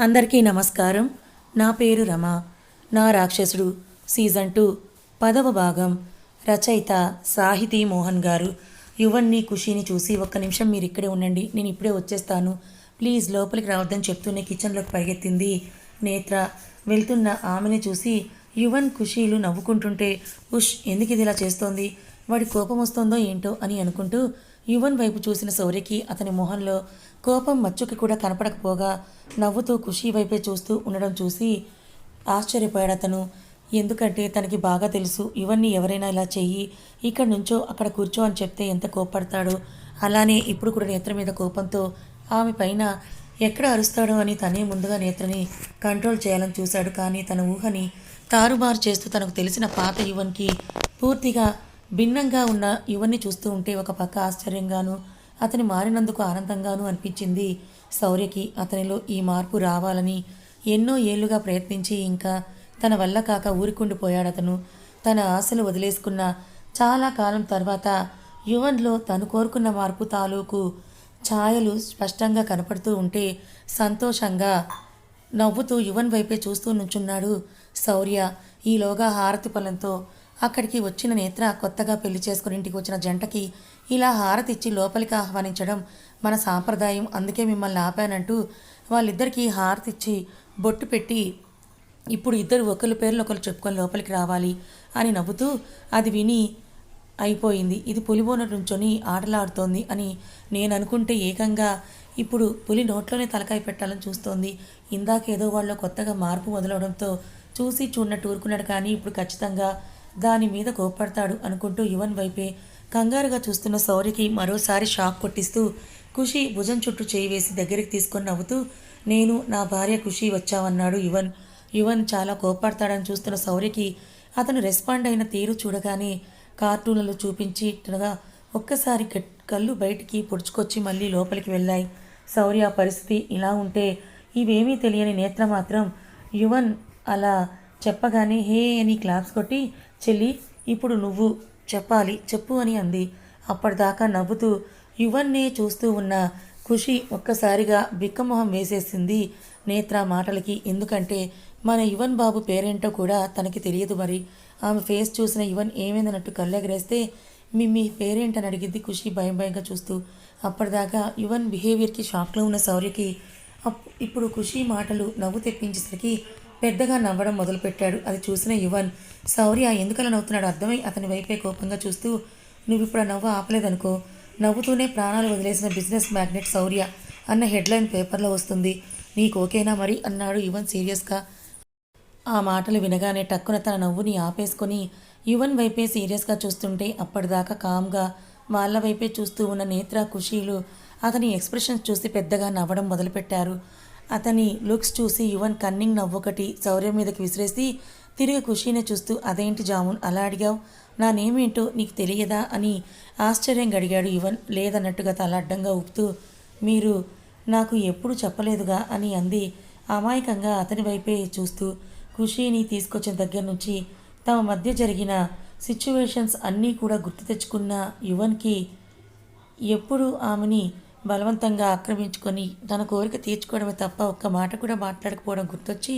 అందరికీ నమస్కారం. నా పేరు రమ. నా రాక్షసుడు సీజన్ టూ పదవ భాగం. రచయిత సాహితీ మోహన్ గారు యువన్ని ఖుషిని చూసి ఒక్క నిమిషం మీరు ఇక్కడే ఉండండి. నేను ఇప్పుడే వచ్చేస్తాను. ప్లీజ్ లోపలికి రావద్దని చెప్తూనే కిచెన్లోకి పరిగెత్తింది నేత్ర. వెళ్తున్న ఆమెని చూసి యువన్ ఖుషీలు నవ్వుకుంటుంటే ఉష్ ఎందుకు ఇది ఇలా చేస్తోంది? వాడి కోపం వస్తోందో ఏంటో అని అనుకుంటూ యువన్ వైపు చూసిన శౌర్యకి అతని మొహంలో కోపం మచ్చుకి కూడా కనపడకపోగా నవ్వుతూ ఖుషీ వైపే చూస్తూ ఉండడం చూసి ఆశ్చర్యపోయాడు అతను. ఎందుకంటే తనకి బాగా తెలుసు ఇవన్నీ ఎవరైనా ఇలా చెయ్యి ఇక్కడ నుంచో అక్కడ కూర్చో అని చెప్తే ఎంత కోపడతాడో అలానే ఇప్పుడు కూడా నేత్ర మీద కోపంతో ఆమె పైన ఎక్కడ అరుస్తాడో అని తనే ముందుగా నేత్రని కంట్రోల్ చేయాలని చూశాడు. కానీ తన ఊహని తారుమారు చేస్తూ తనకు తెలిసిన పాత యువన్కి పూర్తిగా భిన్నంగా ఉన్న యువన్ని చూస్తూ ఉంటే ఒక పక్క ఆశ్చర్యంగాను అతని మారినందుకు ఆనందంగాను అనిపించింది. శౌర్యకి అతనిలో ఈ మార్పు రావాలని ఎన్నో ఏళ్ళుగా ప్రయత్నించి ఇంకా తన వల్ల కాక ఊరుకుండిపోయాడు అతను తన ఆశలు వదిలేసుకున్న చాలా కాలం తర్వాత యువన్లో తను కోరుకున్న మార్పు తాలూకు ఛాయలు స్పష్టంగా కనపడుతూ ఉంటే సంతోషంగా నవ్వుతూ యువన్ వైపే చూస్తూ నుంచున్నాడు శౌర్య. ఈలోగా హారతి పళ్ళంతో అక్కడికి వచ్చిన నేత్ర కొత్తగా పెళ్ళి చేసుకుని ఇంటికి వచ్చిన జంటకి ఇలా హారతిచ్చి లోపలికి ఆహ్వానించడం మన సాంప్రదాయం. అందుకే మిమ్మల్ని ఆపానంటూ వాళ్ళిద్దరికీ హారతిచ్చి బొట్టు పెట్టి ఇప్పుడు ఇద్దరు ఒకరి పేర్లు ఒకరు చెప్పుకొని లోపలికి రావాలి అని నవ్వుతూ అది విని అయిపోయింది. ఇది పులిబోన నుంచొని ఆటలాడుతోంది అని నేను అనుకుంటే ఏకంగా ఇప్పుడు పులి నోట్లోనే తలకాయ పెట్టాలని చూస్తోంది. ఇందాకేదో వాళ్ళు కొత్తగా మార్పు మొదలవడంతో చూసి చూడనట్టు ఊరుకున్నాడు కానీ ఇప్పుడు ఖచ్చితంగా దాని మీద కోపడతాడు అనుకుంటూ యువన్ వైపే కంగారుగా చూస్తున్న శౌర్యకి మరోసారి షాక్ కొట్టిస్తూ ఖుషి భుజం చుట్టూ చేయి వేసి దగ్గరికి తీసుకొని నవ్వుతూ నేను నా భార్య ఖుషి వచ్చావన్నాడు యువన్. యువన్ చాలా కోపడతాడని చూస్తున్న శౌర్యకి అతను రెస్పాండ్ అయిన తీరు చూడగానే కార్టూన్లలో చూపించినగా ఒక్కసారి కళ్ళు బయటికి పొడుచుకొచ్చి మళ్ళీ లోపలికి వెళ్ళాయి. శౌర్య పరిస్థితి ఇలా ఉంటే ఇవేమీ తెలియని నేత్ర మాత్రం యువన్ అలా చెప్పగానే హే అని క్లాప్స్ కొట్టి చెల్లి ఇప్పుడు నువ్వు చెప్పాలి చెప్పు అని అంది. అప్పటిదాకా నవ్వుతూ యువన్నే చూస్తూ ఉన్న ఖుషి ఒక్కసారిగా బిక్కమొహం వేసేసింది నేత్ర మాటలకి. ఎందుకంటే మన యువన్ బాబు పేరేంటో కూడా తనకి తెలియదు మరి. ఆమె ఫేస్ చూసిన యువన్ ఏమైందన్నట్టు కళ్ళెగరేస్తే మీ మీ పేరేంటని అడిగింది ఖుషి భయం భయంగా చూస్తూ. అప్పటిదాకా యువన్ బిహేవియర్కి షాక్లో ఉన్న శౌర్యకి అప్- ఇప్పుడు ఖుషి మాటలు నవ్వు తెప్పించేసరికి పెద్దగా నవ్వడం మొదలుపెట్టాడు. అది చూసిన యువన్ శౌర్య ఎందుకలా నవ్వుతున్నాడు? అర్థమై అతని వైపే కోపంగా చూస్తూ నువ్వు ఇప్పుడు ఆ నవ్వు ఆపలేదనుకో. నవ్వుతూనే ప్రాణాలు వదిలేసిన బిజినెస్ మ్యాగ్నెట్ శౌర్య అన్న హెడ్లైన్ పేపర్లో వస్తుంది. నీకు ఓకేనా మరి అన్నాడు యువన్ సీరియస్గా. ఆ మాటలు వినగానే టక్కున తన నవ్వుని ఆపేసుకొని యువన్ వైపే సీరియస్గా చూస్తుంటే అప్పటిదాకా కామ్గా వాళ్ళ వైపే చూస్తూ ఉన్న నేత్ర ఖుషీలు అతని ఎక్స్ప్రెషన్స్ చూసి పెద్దగా నవ్వడం మొదలుపెట్టారు. అతని లుక్స్ చూసి యువన్ కన్నింగ్ నవ్వొకటి శౌర్యం మీదకి విసిరేసి తిరిగి ఖుషీని చూస్తూ అదేంటి జామున్? అలా అడిగావు? నా నేమేంటో నీకు తెలియదా? అని ఆశ్చర్యంగా అడిగాడు యువన్. లేదన్నట్టుగా తల అడ్డంగా ఊపుతూ మీరు నాకు ఎప్పుడు చెప్పలేదుగా? అని అంది. అమాయకంగా అతని వైపే చూస్తూ ఖుషీని తీసుకొచ్చిన దగ్గర నుంచి తమ మధ్య జరిగిన సిచ్యువేషన్స్ అన్నీ కూడా గుర్తు తెచ్చుకున్న యువన్కి ఎప్పుడు ఆమెని బలవంతంగా ఆక్రమించుకొని తన కోరిక తీర్చుకోవడమే తప్ప ఒక్క మాట కూడా మాట్లాడకపోవడం గుర్తొచ్చి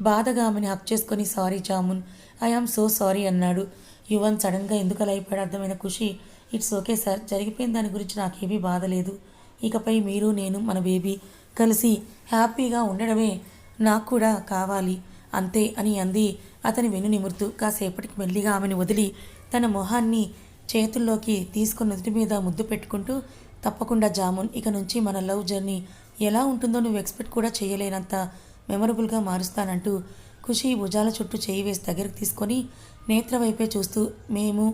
బాధగా ఆమెని హక్ చేసుకొని sorry Jamun I am so sorry అన్నాడు. యువన్ సడన్గా ఎందుకు అలా అయిపోయాడు అర్థమైన ఖుషి. ఇట్స్ ఓకే సార్ జరిగిపోయిన దాని గురించి నాకేమీ బాధ లేదు. ఇకపై మీరు నేను మన బేబీ కలిసి హ్యాపీగా ఉండడమే నాకు కూడా కావాలి. అంతే అని అంది అతని వెన్ను నిమురుతూ కాసేపటికి మెల్లిగా ఆమెను వదిలి తన మొహాన్ని చేతుల్లోకి తీసుకుని నుదుటి మీద ముద్దు పెట్టుకుంటూ తప్పకుండా జామున్. ఇక నుంచి మన లవ్ జర్నీ ఎలా ఉంటుందో నువ్వు ఎక్స్పెక్ట్ కూడా చేయలేనంత మెమరబుల్గా మారుస్తానంటూ ఖుషి భుజాల చుట్టూ చేయి వేసి దగ్గరికి తీసుకొని నేత్ర వైపే చూస్తూ మేము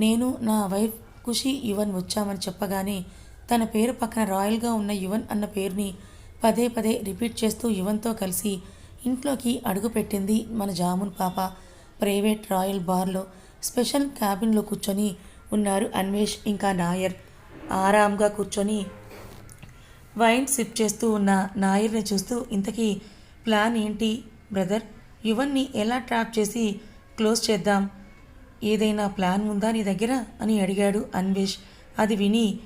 నేను నా వైఫ్ ఖుషి యువన్ వచ్చామని చెప్పగానే తన పేరు పక్కన రాయల్గా ఉన్న యువన్ అన్న పేరుని పదే పదే రిపీట్ చేస్తూ యువన్తో కలిసి ఇంట్లోకి అడుగుపెట్టింది మన జామున్ పాప. ప్రైవేట్ రాయల్ బార్లో స్పెషల్ క్యాబిన్లో కూర్చొని ఉన్నారు అన్వేష్ ఇంకా నాయర్. ఆరాంగా కూర్చొని వైన్ సిప్ చేస్తూ ఉన్న నాయర్ని చూస్తూ ఇంతకీ ప్లాన్ ఏంటి బ్రదర్? యువన్ని ఎలా ట్రాప్ చేసి క్లోజ్ చేద్దాం? ఏదైనా ప్లాన్ ఉందా నీ దగ్గర? అని అడిగాడు అన్వేష్. అది విని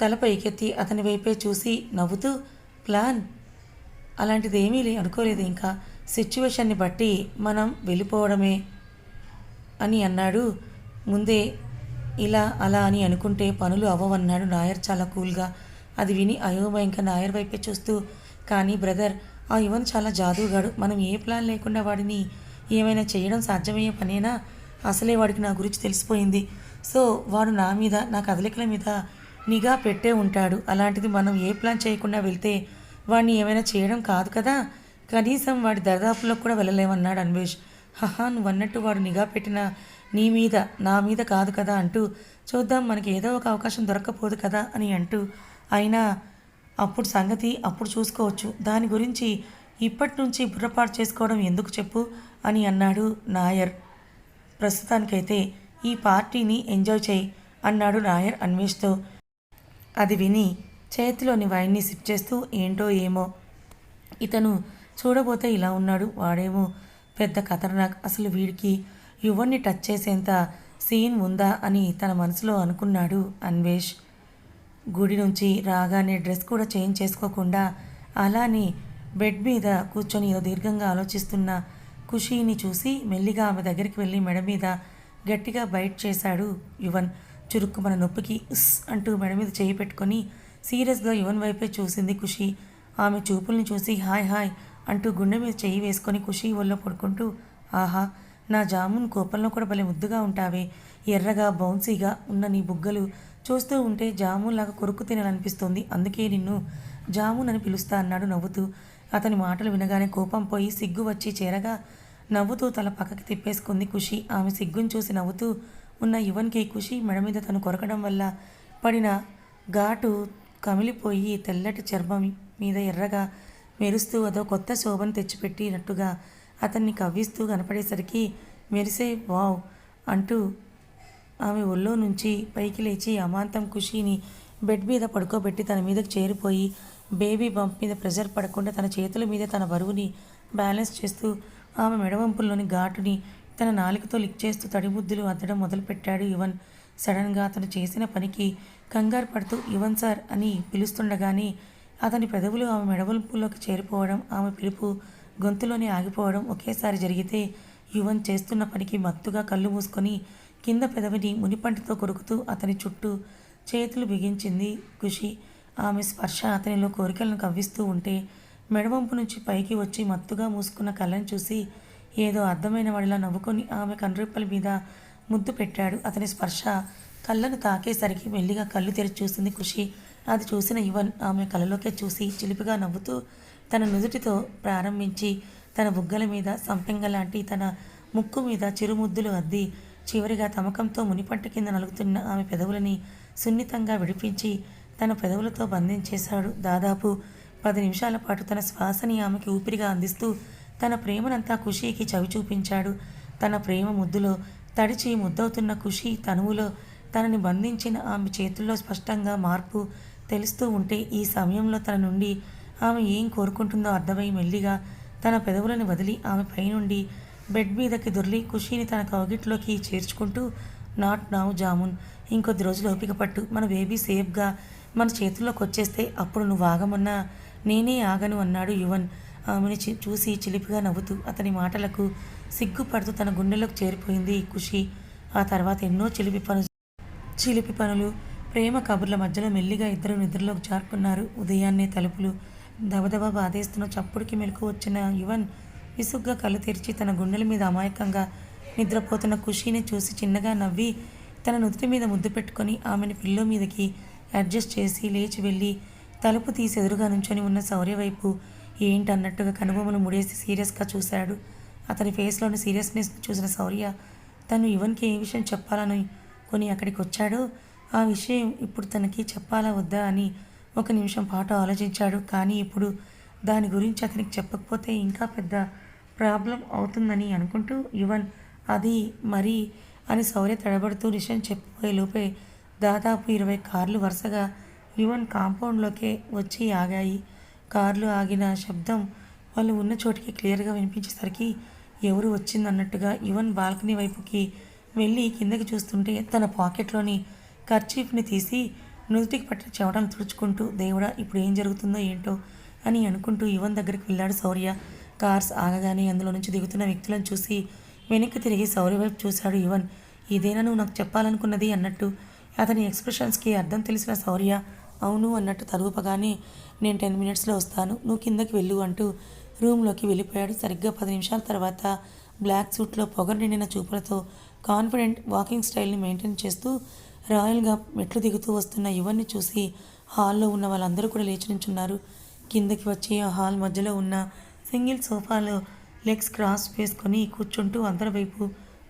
తల పైకెత్తి అతని వైపే చూసి నవ్వుతూ ప్లాన్? అలాంటిది ఏమీ లే అనుకోలేదు ఇంకా. సిచ్యువేషన్ని బట్టి మనం వెళ్ళిపోవడమే అని అన్నాడు. ముందే ఇలా అలా అని అనుకుంటే పనులు అవ్వవన్నాడు నాయర్ చాలా కూల్గా. అది విని అయోమయంగా నాయర్ వైపే చూస్తూ కానీ బ్రదర్ ఆ యువన్ చాలా జాదుగాడు మనం ఏ ప్లాన్ లేకుండా వాడిని ఏమైనా చేయడం సాధ్యమయ్యే పనేనా? అసలే వాడికి నా గురించి తెలిసిపోయింది. సో వాడు నా మీద నా కదలికల మీద నిఘా పెట్టే ఉంటాడు. అలాంటిది మనం ఏ ప్లాన్ చేయకుండా వెళ్తే వాడిని ఏమైనా చేయడం కాదు కదా? కనీసం వాడి దరిదాపులకు కూడా వెళ్ళలేమన్నాడు అన్వేష్. హహా నువ్వు అన్నట్టు వాడు నిఘా పెట్టిన నీ మీద నా మీద కాదు కదా అంటూ చూద్దాం మనకి ఏదో ఒక అవకాశం దొరక్కపోదు కదా అని అంటూ అయినా అప్పుడు సంగతి అప్పుడు చూసుకోవచ్చు. దాని గురించి ఇప్పటి నుంచి బుర్రపాటు చేసుకోవడం ఎందుకు చెప్పు అని అన్నాడు నాయర్. ప్రస్తుతానికైతే ఈ పార్టీని ఎంజాయ్ చేయి అన్నాడు నాయర్ అన్వేష్తో. అది విని చేతిలోని వైన్ని సిప్ చేస్తూ ఏంటో ఏమో. ఇతను చూడబోతే ఇలా ఉన్నాడు వాడేమో పెద్ద ఖతర్నాక్. అసలు వీడికి యువన్ని టచ్ చేసేంత సీన్ ఉందా అని తన మనసులో అనుకున్నాడు అన్వేష్. గుడి నుంచి రాగానే డ్రెస్ కూడా చేంజ్ చేసుకోకుండా అలానే బెడ్ మీద కూర్చొని ఏదో దీర్ఘంగా ఆలోచిస్తున్న ఖుషీని చూసి మెల్లిగా ఆమె దగ్గరికి వెళ్ళి మెడ మీద గట్టిగా బైట్ చేశాడు యువన్. చురుక్కుమన నొప్పికి ఉస్ అంటూ మెడ మీద చేయి పెట్టుకొని సీరియస్గా యువన్ వైపే చూసింది ఖుషి. ఆమె చూపుల్ని చూసి హాయ్ హాయ్ అంటూ గుండె మీద చేయి వేసుకొని ఖుషి ఒళ్ళో పడుకుంటూ ఆహా నా జామున్ కోపంలో కూడా భలే ముద్దుగా ఉంటావే. ఎర్రగా బౌన్సీగా ఉన్న నీ బుగ్గలు చూస్తూ ఉంటే జామున్ లాగా కొరుకు తినాలనిపిస్తోంది. అందుకే నిన్ను జామున్ అని పిలుస్తా అన్నాడు నవ్వుతూ. అతని మాటలు వినగానే కోపం పోయి సిగ్గు వచ్చి చేరగా నవ్వుతూ తల పక్కకి తిప్పేసుకుంది ఖుషి. ఆమె సిగ్గును చూసి నవ్వుతూ ఉన్న యువన్కి ఖుషి మెడ మీద తను కొరకడం వల్ల పడిన ఘాటు కమిలిపోయి తెల్లటి చర్మం మీద ఎర్రగా మెరుస్తూ అదో కొత్త శోభను తెచ్చిపెట్టినట్టుగా అతన్ని కవ్విస్తూ కనపడేసరికి మెరిసే వావ్ అంటూ ఆమె ఒళ్ళో నుంచి పైకి లేచి అమాంతం ఖుషీని బెడ్ మీద పడుకోబెట్టి తన మీదకి చేరిపోయి బేబీ బంప్ మీద ప్రెజర్ పడకుండా తన చేతుల మీద తన బరువుని బ్యాలెన్స్ చేస్తూ ఆమె మెడవంపుల్లోని ఘాటుని తన నాలుకతో లిక్ చేస్తూ తడిబుద్ధులు అద్దడం మొదలుపెట్టాడు యువన్ సడన్గా అతను చేసిన పనికి కంగారు పడుతూ యువన్ సార్ అని పిలుస్తుండగానే అతని పెదవులు ఆమె మెడవంపుల్లోకి చేరిపోవడం ఆమె పిలుపు గొంతులోనే ఆగిపోవడం ఒకేసారి జరిగితే యువన్ చేస్తున్న పనికి మత్తుగా కళ్ళు మూసుకొని కింద పెదవిని మునిపంటితో కొరుకుతూ అతని చుట్టూ చేతులు బిగించింది ఖుషి. ఆమె స్పర్శ అతనిలో కోరికలను కవ్విస్తూ ఉంటే మెడవంపు నుంచి పైకి వచ్చి మత్తుగా మూసుకున్న కళ్ళను చూసి ఏదో అర్థమైన వాడిలా నవ్వుకొని ఆమె కండ్రెప్పల మీద ముద్దు పెట్టాడు. అతని స్పర్శ కళ్ళను తాకేసరికి మెల్లిగా కళ్ళు తెరిచి చూసింది ఖుషి. అది చూసిన యువన్ ఆమె కళ్ళలోకే చూసి చిలిపిగా నవ్వుతూ తన నుదుటితో ప్రారంభించి తన బుగ్గల మీద సంపెంగ లాంటి తన ముక్కు మీద చిరుముద్దులు అద్ది చివరిగా తమకంతో మునిపంట కింద నలుగుతున్న ఆమె పెదవులని సున్నితంగా విడిపించి తన పెదవులతో బంధించేశాడు దాదాపు పది నిమిషాల పాటు తన శ్వాసని ఆమెకి ఊపిరిగా అందిస్తూ తన ప్రేమనంతా ఖుషీకి చవి చూపించాడు. తన ప్రేమ ముద్దులో తడిచి ముద్దవుతున్న ఖుషి తనువులో తనని బంధించిన ఆమె చేతుల్లో స్పష్టంగా మార్పు తెలుస్తూ ఉంటే ఈ సమయంలో తన నుండి ఆమె ఏం కోరుకుంటుందో అర్థమై మెల్లిగా తన పెదవులను వదిలి ఆమె పైనుండి బెడ్ మీదకి దొర్లి ఖుషీని తన కౌగిట్లోకి చేర్చుకుంటూ నాట్ నావ్ జామున్ ఇంకొద్ది రోజులు ఓపిక పట్టు. మన బేబీ సేఫ్గా మన చేతుల్లోకి వచ్చేస్తే అప్పుడు నువ్వు ఆగమన్నా? నేనే ఆగను అన్నాడు యువన్. ఆమెను చి- చూసి చిలిపిగా నవ్వుతూ అతని మాటలకు సిగ్గుపడుతూ తన గుండెలోకి చేరిపోయింది ఖుషి. ఆ తర్వాత ఎన్నో చిలిపి పనులు చిలిపి పనులు ప్రేమ కబుర్ల మధ్యలో మెల్లిగా ఇద్దరు నిద్రలోకి జారుకున్నారు ఉదయాన్నే తలుపులు. దబదబ బాధేస్తున్న చప్పుడుకి మెలకు వచ్చిన యువన్ విసుగ్గా కళ్ళు తెరిచి తన గుండెల మీద అమాయకంగా నిద్రపోతున్న ఖుషీని చూసి చిన్నగా నవ్వి తన నుదుటి మీద ముద్దు పెట్టుకొని ఆమెను పిల్లో మీదకి అడ్జస్ట్ చేసి లేచి వెళ్ళి తలుపు తీసి ఎదురుగా నుంచొని ఉన్న శౌర్య వైపు ఏంటన్నట్టుగా కనుబొమ్మలు ముడేసి సీరియస్గా చూశాడు. అతని ఫేస్లోని సీరియస్నెస్ చూసిన శౌర్య తను యువన్కి ఏ విషయం చెప్పాలని కొని అక్కడికి వచ్చాడో ఆ విషయం ఇప్పుడు తనకి చెప్పాలా వద్దా అని ఒక నిమిషం పాటు ఆలోచించాడు. కానీ ఇప్పుడు దాని గురించి అతనికి చెప్పకపోతే ఇంకా పెద్ద ప్రాబ్లం అవుతుందని అనుకుంటూ యువన్ అది మరి అని శౌర్య తడబడుతూ విషయం చెప్పిపోయే లోపే దాదాపు ఇరవై కార్లు వరుసగా యువన్ కాంపౌండ్లోకే వచ్చి ఆగాయి. కార్లు ఆగిన శబ్దం వాళ్ళు ఉన్న చోటికి క్లియర్గా వినిపించేసరికి ఎవరు వచ్చిందన్నట్టుగా యువన్ బాల్కనీ వైపుకి వెళ్ళి కిందకి చూస్తుంటే తన పాకెట్లోని కర్చీఫ్ని తీసి నుదుటికి పట్టిన చెవటను తుడుచుకుంటూ దేవుడా ఇప్పుడు ఏం జరుగుతుందో ఏంటో? అని అనుకుంటూ యువన్ దగ్గరికి వెళ్ళాడు శౌర్య. కార్స్ ఆగగానే అందులో నుంచి దిగుతున్న వ్యక్తులను చూసి వెనక్కి తిరిగి శౌర్య వైపు చూశాడు యువన్. ఇదేనా నువ్వు నాకు చెప్పాలనుకున్నది? అన్నట్టు. అతని ఎక్స్ప్రెషన్స్కి అర్థం తెలిసిన శౌర్య అవును అన్నట్టు తరుగుపగానే నేను టెన్ మినిట్స్లో వస్తాను నువ్వు కిందకి వెళ్ళు అంటూ రూమ్లోకి వెళ్ళిపోయాడు. సరిగ్గా పది నిమిషాల తర్వాత బ్లాక్ సూట్లో పొగరు నిండిన చూపులతో కాన్ఫిడెంట్ వాకింగ్ స్టైల్ని మెయింటైన్ చేస్తూ రాయల్గా మెట్లు దిగుతూ వస్తున్న యువన్ని చూసి హాల్లో ఉన్న వాళ్ళందరూ కూడా లేచి నించున్నారు కిందకి వచ్చి ఆ హాల్ మధ్యలో ఉన్న సింగిల్ సోఫాలో లెగ్స్ క్రాస్ వేసుకొని కూర్చుంటూ అందరి వైపు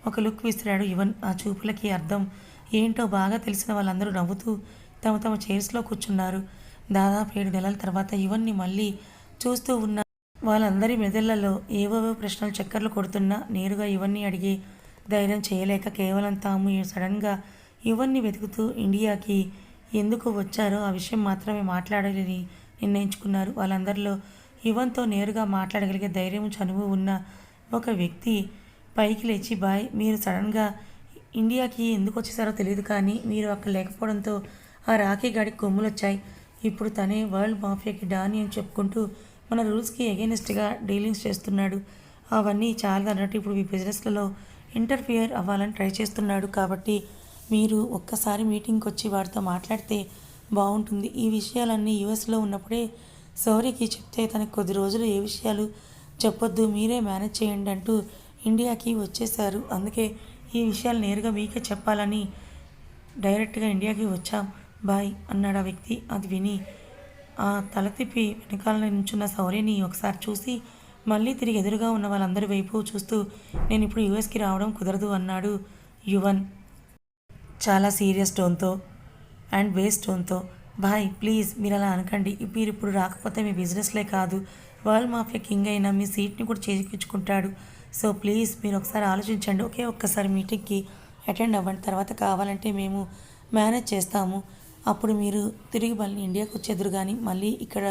ఒక లుక్ విసిరాడు యువన్. ఆ చూపులకి అర్థం ఏంటో బాగా తెలిసిన వాళ్ళందరూ నవ్వుతూ తమ తమ చైర్స్లో కూర్చున్నారు. దాదాపు ఏడు నెలల తర్వాత యువన్ని మళ్ళీ చూస్తూ ఉన్న వాళ్ళందరి మెదళ్ళలో ఏవేవో ప్రశ్నలు చక్కర్లు కొడుతున్నా నేరుగా ఇవన్నీ అడిగి ధైర్యం చేయలేక కేవలం తాము సడన్గా యువన్ని వెతుకుతూ ఇండియాకి ఎందుకు వచ్చారో ఆ విషయం మాత్రమే మాట్లాడాలని నిర్ణయించుకున్నారు. వాళ్ళందరిలో యువన్తో నేరుగా మాట్లాడగలిగే ధైర్యం చనువు ఉన్న ఒక వ్యక్తి పైకి లేచి బాయ్ మీరు సడన్గా ఇండియాకి ఎందుకు వచ్చేసారో తెలియదు కానీ మీరు అక్కడ లేకపోవడంతో ఆ రాఖీ గాడికి కొమ్ములు వచ్చాయి ఇప్పుడు తనే వరల్డ్ మాఫియాకి డాని అని చెప్పుకుంటూ మన రూల్స్కి ఎగెనిస్ట్గా డీలింగ్స్ చేస్తున్నాడు. అవన్నీ చాలా అన్నట్టు ఇప్పుడు మీ బిజినెస్లలో ఇంటర్ఫియర్ అవ్వాలని ట్రై చేస్తున్నాడు కాబట్టి మీరు ఒక్కసారి మీటింగ్కి వచ్చి వారితో మాట్లాడితే బాగుంటుంది. ఈ విషయాలన్నీ యూఎస్లో ఉన్నప్పుడే సౌర్యకి చెప్తే తనకు కొద్ది రోజులు ఏ విషయాలు చెప్పొద్దు మీరే మేనేజ్ చేయండి అంటూ ఇండియాకి వచ్చేశారు. అందుకే ఈ విషయాలు నేరుగా మీకే చెప్పాలని డైరెక్ట్గా ఇండియాకి వచ్చాం. బాయ్ అన్నాడు ఆ వ్యక్తి. అది విని ఆ తల తిప్పి వెనకాల నుంచున్న సౌర్యని ఒకసారి చూసి మళ్ళీ తిరిగి ఎదురుగా ఉన్న వాళ్ళందరి వైపు చూస్తూ నేను ఇప్పుడు యుఎస్కి రావడం కుదరదు అన్నాడు యువన్. చాలా సీరియస్ టోన్తో అండ్ బేస్ టోన్తో బాయ్ ప్లీజ్ మీరు అలా అనకండి. మీరు ఇప్పుడు రాకపోతే మీ బిజినెస్లే కాదు. వరల్డ్ మాఫియా కింగ్ అయినా మీ సీట్ని కూడా చేజిక్కించుకుంటాడు. సో ప్లీజ్ మీరు ఒకసారి ఆలోచించండి. ఒకే ఒక్కసారి మీటింగ్కి అటెండ్ అవ్వండి. తర్వాత కావాలంటే మేము మేనేజ్ చేస్తాము. అప్పుడు మీరు తిరిగి మళ్ళీ ఇండియాకి వచ్చేద్దరు కానీ మళ్ళీ ఇక్కడ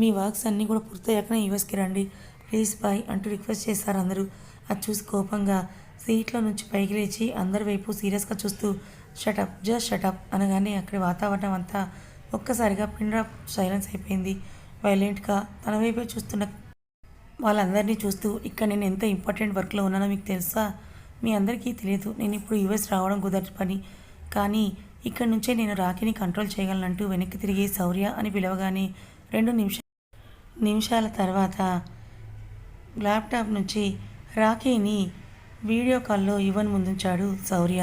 మీ వర్క్స్ అన్నీ కూడా పూర్తయ్యాకనే యూఎస్కి రండి. ప్లీజ్ బాయ్ అంటూ రిక్వెస్ట్ చేశారు అందరూ. అది చూసి కోపంగా సీట్లో నుంచి పైకి లేచి అందరి వైపు సీరియస్గా చూస్తూ షటప్ జస్ట్ షటప్ అనగానే అక్కడి వాతావరణం అంతా ఒక్కసారిగా పిండ్రాప్ సైలెన్స్ అయిపోయింది. వైలెంట్గా తన వైపే చూస్తున్న వాళ్ళందరినీ చూస్తూ ఇక్కడ నేను ఎంత ఇంపార్టెంట్ వర్క్లో ఉన్నానో మీకు తెలుసా? మీ అందరికీ తెలియదు. నేను ఇప్పుడు యూఎస్ రావడం కుదరదు పని. కానీ ఇక్కడి నుంచే నేను రాఖీని కంట్రోల్ చేయగలనంటూ వెనక్కి తిరిగి శౌర్య అని పిలవగానే రెండు నిమిష నిమిషాల తర్వాత ల్యాప్టాప్ నుంచి రాఖీని వీడియో కాల్లో యువన్ ముందుంచాడు శౌర్య.